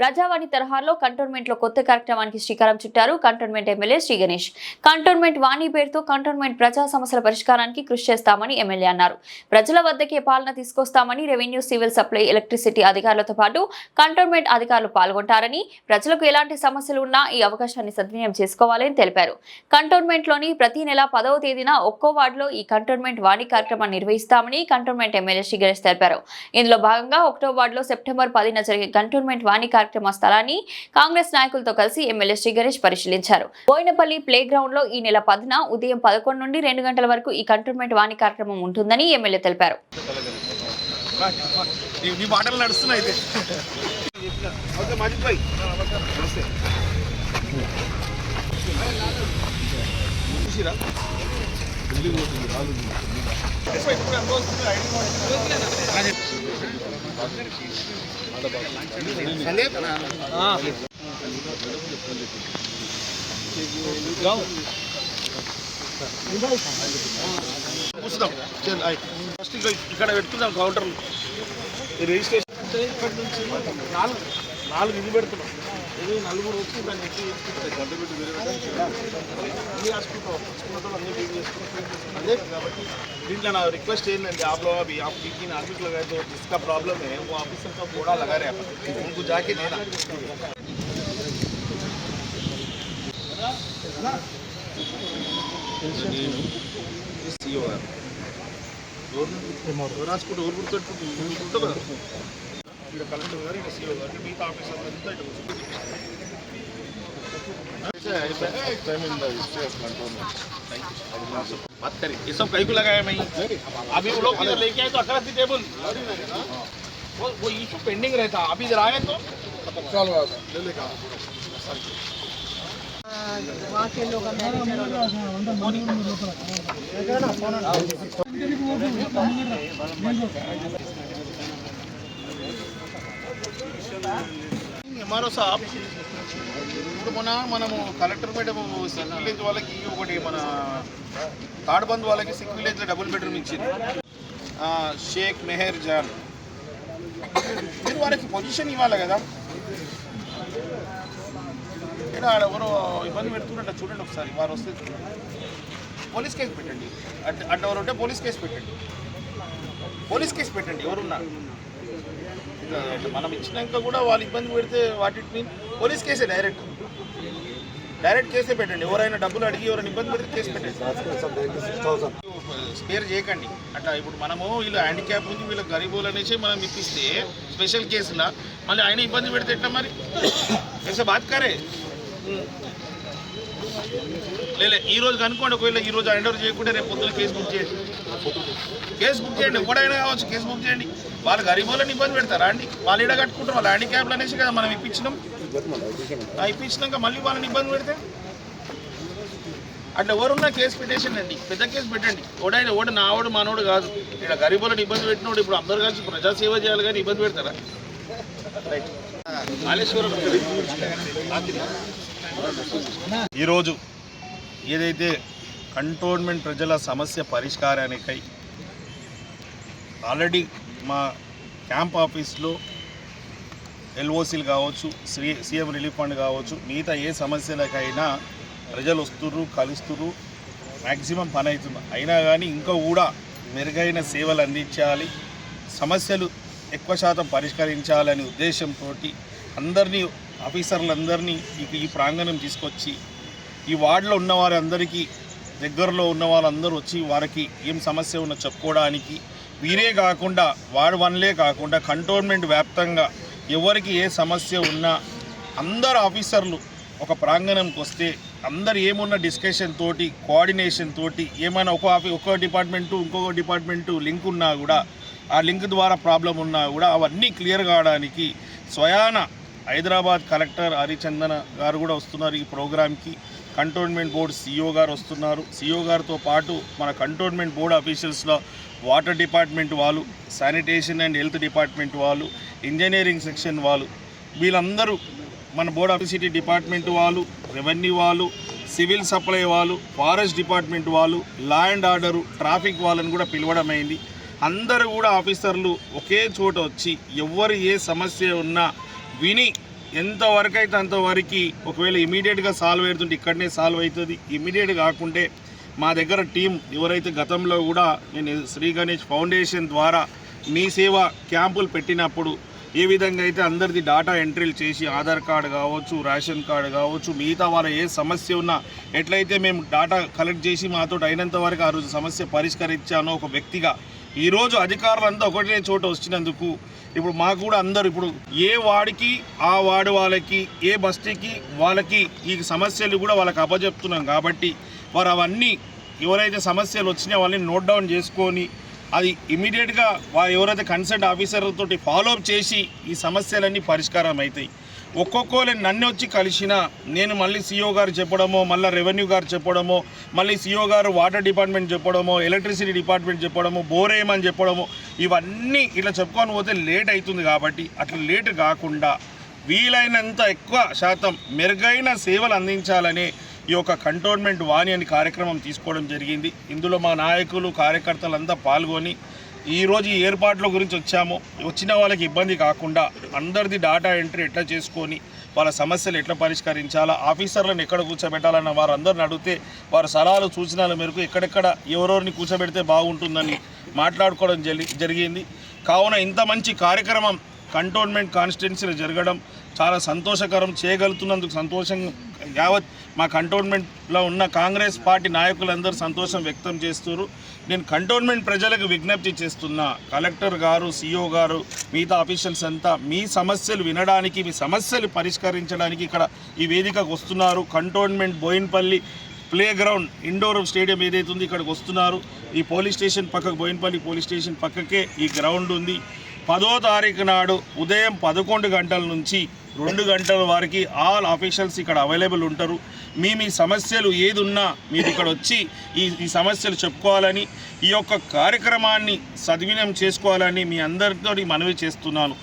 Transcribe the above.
ప్రజావాణి తరహాలో కంటోన్మెంట్లో కొత్త కార్యక్రమానికి శ్రీకారం చుట్టారు cantonment MLA Shri Ganesh. Cantonment Vani పేరుతో కంటోన్మెంట్ ప్రజా సమస్యల పరిష్కారానికి కృషి చేస్తామని ఎమ్మెల్యే అన్నారు. ప్రజల వద్దకే పాలన తీసుకొస్తామని రెవెన్యూ సివిల్ సప్లై ఎలక్ట్రిసిటీ అధికారులతో పాటు కంటోన్మెంట్ అధికారులు పాల్గొంటారని ప్రజలకు ఎలాంటి సమస్యలు ఉన్నా ఈ అవకాశాన్ని సద్వినియోగం చేసుకోవాలని తెలిపారు. కంటోన్మెంట్లోని ప్రతి నెల పదవ తేదీన ఒక్కో వార్డులో ఈ కంటోన్మెంట్ వాణి కార్యక్రమాన్ని నిర్వహిస్తామని కంటోన్మెంట్ ఎమ్మెల్యే శ్రీ గణేష్ తెలిపారు. ఇందులో భాగంగా ఒకటో వార్డులో సెప్టెంబర్ పదిన జరిగే కంటోన్మెంట్ వాణి కార్యక్రమ స్థలాన్ని కాంగ్రెస్ నాయకులతో కలిసి ఎమ్మెల్యే శ్రీ గణేష్ పరిశీలించారు. బోయినపల్లి ప్లే గ్రౌండ్లో ఈ నెల పదిన ఉదయం పదకొండు నుండి రెండు గంటల వరకు ఈ కంటోన్మెంట్ వాణి కార్యక్రమం ఉంటుందని ఎమ్మెల్యే తెలిపారు. చూసిరా? కూర్చుదాం ఫస్ట్ ఇక్కడ పెట్టుకుందాం కౌంటర్ రిజిస్ట్రేషన్ అంటే నుంచి నాలుగు నాలుగు ఇది పెడుతున్నాం ఇది నలుగురు వచ్చి దాన్ని ఎక్కి చేసుకుంటారు గంట పెట్టి అన్ని రాసుకుంటాం రాసుకున్నతో అన్ని బిల్ చేసుకుంటాం అదే కాబట్టి దీంట్లో నా रिक्वेस्ट ఏంటంటే आप लोग अभी आप किन आदमी लगाए तो जिसका प्रॉब्लम है वो ऑफिसर का बोर्डा लगा रहे हैं उनको जाके देना సీఓ గారు ఎవరు రాసుకుంటే ఎవరు గుర్తుపెట్టుకుంటూ కదా ఇక్కడ కలెక్టర్ గారు ఇక్కడ సీఓ గారు మిగతా ఆఫీసర్ అంతా ఇటు కూర్చుంటారు. बात करें ये सब कहीं को लगाया मैं अभी वो लोग इधर लेके आए तो अकरा टेबल वो वो इशू पेंडिंग रहता अभी इधर आए तो चलो ले लेगा ఎంఆర్ఓ సాబ్. ఇప్పుడు మన మనము కలెక్టర్ మేడం సిక్ విలేజ్ వాళ్ళకి ఒకటి మన తాడ్బంద్ వాళ్ళకి సిక్ విలేజ్లో డబుల్ బెడ్రూమ్ ఇచ్చింది. షేక్ మెహర్ జాన్. మీరు వాళ్ళకి పొజిషన్ ఇవ్వాలి కదా. ఇక్కడ ఎవరో ఇబ్బంది పెడుతున్నట్టు చూడండి ఒకసారి వారు వస్తే పోలీస్ కేసు పెట్టండి. అట్ అట్లా ఎవరు ఉంటే పోలీస్ కేసు పెట్టండి. పోలీస్ కేసు పెట్టండి ఎవరున్నారు మనం ఇచ్చినాక కూడా వాళ్ళు ఇబ్బంది పెడితే వాట్ ఇట్ మీన్ పోలీస్ కేసే డైరెక్ట్. డైరెక్ట్ కేసే పెట్టండి. ఎవరైనా డబ్బులు అడిగి ఎవరైనా ఇబ్బంది పెడితే కేసు పెట్టండి. స్పేర్ చేయకండి. అట్లా ఇప్పుడు మనము వీళ్ళు హ్యాండిక్యాప్ ఉంది వీళ్ళు గరీబులు అనేసి మనం ఇప్పిస్తే స్పెషల్ కేసులా మళ్ళీ ఆయన ఇబ్బంది పెడితే ఎట్లా మరి? ఎసే బాత్కారే లేదు ఈ రోజు కనుక్కోండి ఒకవేళ ఈ రోజు ఎండవర్ చేయకుంటే రేపు పొద్దున కేసు బుక్ చేయండి. కేసు బుక్ చేయండి. ఎప్పుడైనా కావచ్చు కేసు బుక్ చేయండి. వాళ్ళు గరీబులను ఇబ్బంది పెడతారా అండి? వాళ్ళు ఇడ కట్టుకుంటారు వాళ్ళు హ్యాండిక్యాప్లు అనేసి కదా మనం ఇప్పించినాం. ఇప్పించినాక మళ్ళీ వాళ్ళని ఇబ్బంది పెడితే? అట్లా ఎవరున్నా కేసు పెట్టేసండి అండి. పెద్ద కేసు పెట్టండి. ఓడైనా ఓడి నా ఓడు మనోడు కాదు. ఇక్కడ గరీబులను ఇబ్బంది పెట్టినోడు ఇప్పుడు అందరు కలిసి ప్రజాసేవ చేయాలి కానీ ఇబ్బంది పెడతారా? రైట్. కాళేశ్వరం ఈరోజు ఏదైతే కంటోన్మెంట్ ప్రజల సమస్య పరిష్కారానికై ఆల్రెడీ మా క్యాంప్ ఆఫీస్లో ఎల్ఓసీలు కావచ్చు శ్రీ సీఎం రిలీఫ్ ఫండ్ కావచ్చు మిగతా ఏ సమస్యలకైనా ప్రజలు వస్తుర్రు కలుస్తుర్రు మ్యాక్సిమం పని అవుతుంది అయినా కానీ ఇంకా కూడా మెరుగైన సేవలు అందించాలి సమస్యలు ఎక్కువ శాతం పరిష్కరించాలనే ఉద్దేశంతో అందరినీ ఆఫీసర్లందరినీ ఈ ప్రాంగణం తీసుకొచ్చి ఈ వార్డులో ఉన్న వారందరికీ దగ్గరలో ఉన్న వాళ్ళందరూ వచ్చి వారికి ఏం సమస్య ఉన్నా చెప్పుకోవడానికి వీరే కాకుండా వార్డ్ వన్లే కాకుండా కంటోన్మెంట్ వ్యాప్తంగా ఎవరికి ఏ సమస్య ఉన్నా అందరు ఆఫీసర్లు ఒక ప్రాంగణంకి వస్తే అందరు ఏమున్న డిస్కషన్ తోటి కోఆర్డినేషన్ తోటి ఏమైనా ఒక ఆఫీ ఒక డిపార్ట్మెంటు ఇంకొక డిపార్ట్మెంటు లింక్ ఉన్నా కూడా ఆ లింక్ ద్వారా ప్రాబ్లం ఉన్నా కూడా అవన్నీ క్లియర్ కావడానికి స్వయాన హైదరాబాద్ కలెక్టర్ హరిచందన గారు కూడా వస్తున్నారు ఈ ప్రోగ్రామ్కి. కంటోన్మెంట్ బోర్డు సీఈఓ గారు వస్తున్నారు. సీఈఓ గారితో పాటు మన కంటోన్మెంట్ బోర్డు అఫీషియల్స్లో వాటర్ డిపార్ట్మెంట్ వాళ్ళు శానిటేషన్ అండ్ హెల్త్ డిపార్ట్మెంట్ వాళ్ళు ఇంజనీరింగ్ సెక్షన్ వాళ్ళు వీళ్ళందరూ మన బోర్డ్ ఆఫీసిటీ డిపార్ట్మెంట్ వాళ్ళు రెవెన్యూ వాళ్ళు సివిల్ సప్లై వాళ్ళు ఫారెస్ట్ డిపార్ట్మెంట్ వాళ్ళు లా అండ్ ఆర్డరు ట్రాఫిక్ వాళ్ళని కూడా పిలవడం అయింది. అందరూ కూడా ఆఫీసర్లు ఒకే చోట వచ్చి ఎవరు ఏ సమస్య ఉన్నా విని ఎంతవరకు అయితే అంతవరకు ఒకవేళ ఇమీడియట్గా సాల్వ్ అవుతుంటే ఇక్కడనే సాల్వ్ అవుతుంది. ఇమీడియట్ కాకుంటే మా దగ్గర టీం ఎవరైతే గతంలో కూడా నేను శ్రీ గణేష్ ఫౌండేషన్ ద్వారా మీ సేవ క్యాంపులు పెట్టినప్పుడు ఏ విధంగా అయితే అందరిది డాటా ఎంట్రీలు చేసి ఆధార్ కార్డు కావచ్చు రేషన్ కార్డు కావచ్చు మిగతా వాళ్ళ ఏ సమస్య ఉన్నా ఎట్లయితే మేము డాటా కలెక్ట్ చేసి మాతో అయినంత వరకు ఆ రోజు సమస్య పరిష్కరించానో ఒక వ్యక్తిగా ఈరోజు అధికారులంతా ఒకటే చోట వచ్చినందుకు ఇప్పుడు మాకు కూడా అందరు ఇప్పుడు ఏ వాడికి ఆ వార్డు వాళ్ళకి ఏ బస్తీకి వాళ్ళకి ఈ సమస్యలు కూడా వాళ్ళకి అప్పచెప్తున్నాం కాబట్టి వారు అవన్నీ ఎవరైతే సమస్యలు వచ్చినా వాళ్ళని నోట్ డౌన్ చేసుకొని అది ఇమీడియట్గా వారు ఎవరైతే కన్సర్ట్ ఆఫీసర్లతోటి ఫాలోఅప్ ఫాలో అప్ చేసి ఈ సమస్యలన్నీ పరిష్కారం అవుతాయి. ఒక్కొక్కరు నన్ను వచ్చి కలిసినా నేను మళ్ళీ సీఓ గారు చెప్పడమో మళ్ళీ రెవెన్యూ గారు చెప్పడమో మళ్ళీ సీఓ గారు వాటర్ డిపార్ట్మెంట్ చెప్పడమో ఎలక్ట్రిసిటీ డిపార్ట్మెంట్ చెప్పడమో బోరేమని చెప్పడమో ఇవన్నీ ఇట్లా చెప్పుకొని పోతే లేట్ అవుతుంది కాబట్టి అట్లా లేట్ కాకుండా వీలైనంత ఎక్కువ శాతం మెరుగైన సేవలు అందించాలనే ఈ యొక్క కంటోన్మెంట్ వాణి అని కార్యక్రమం తీసుకోవడం జరిగింది. ఇందులో మా నాయకులు కార్యకర్తలంతా పాల్గొని ఈరోజు ఈ ఏర్పాట్ల గురించి వచ్చాము. వచ్చిన వాళ్ళకి ఇబ్బంది కాకుండా అందరిది డాటా ఎంట్రీ ఎట్లా చేసుకొని వాళ్ళ సమస్యలు ఎట్లా పరిష్కరించాలా ఆఫీసర్లను ఎక్కడ కూర్చోబెట్టాలన్న వారందరిని అడిగితే వారి సలహాలు సూచనల మేరకు ఎక్కడెక్కడ ఎవరెవరిని కూర్చోబెడితే బాగుంటుందని మాట్లాడుకోవడం జరిగింది. కావున ఇంత మంచి కార్యక్రమం కంటోన్మెంట్ కాన్స్టిట్యున్సీలో జరగడం చాలా సంతోషకరం. చేయగలుగుతున్నందుకు సంతోషం యావత్ మా కంటోన్మెంట్లో ఉన్న కాంగ్రెస్ పార్టీ నాయకులందరూ సంతోషం వ్యక్తం చేస్తున్నారు. నేను కంటోన్మెంట్ ప్రజలకు విజ్ఞప్తి చేస్తున్నా. కలెక్టర్ గారు సిఇఓ గారు మిగతా ఆఫీషియల్స్ అంతా మీ సమస్యలు వినడానికి మీ సమస్యలు పరిష్కరించడానికి ఇక్కడ ఈ వేదికకు వస్తున్నారు. Cantonment Bowenpally playground indoor stadium ఏదైతే ఉంది ఇక్కడికి వస్తున్నారు. ఈ పోలీస్ స్టేషన్ పక్కకు బోయిన్పల్లి పోలీస్ స్టేషన్ పక్కకే ఈ గ్రౌండ్ ఉంది. పదో తారీఖు నాడు ఉదయం పదకొండు గంటల నుంచి రెండు గంటల వారికి ఆల్ ఆఫీషియల్స్ ఇక్కడ అవైలబుల్ ఉంటారు. మీ మీ సమస్యలు ఏది ఉన్నా మీరు ఇక్కడ వచ్చి ఈ ఈ సమస్యలు చెప్పుకోవాలని ఈ యొక్క కార్యక్రమాన్ని సద్వినియం చేసుకోవాలని మీ అందరితో మనవి చేస్తున్నాను.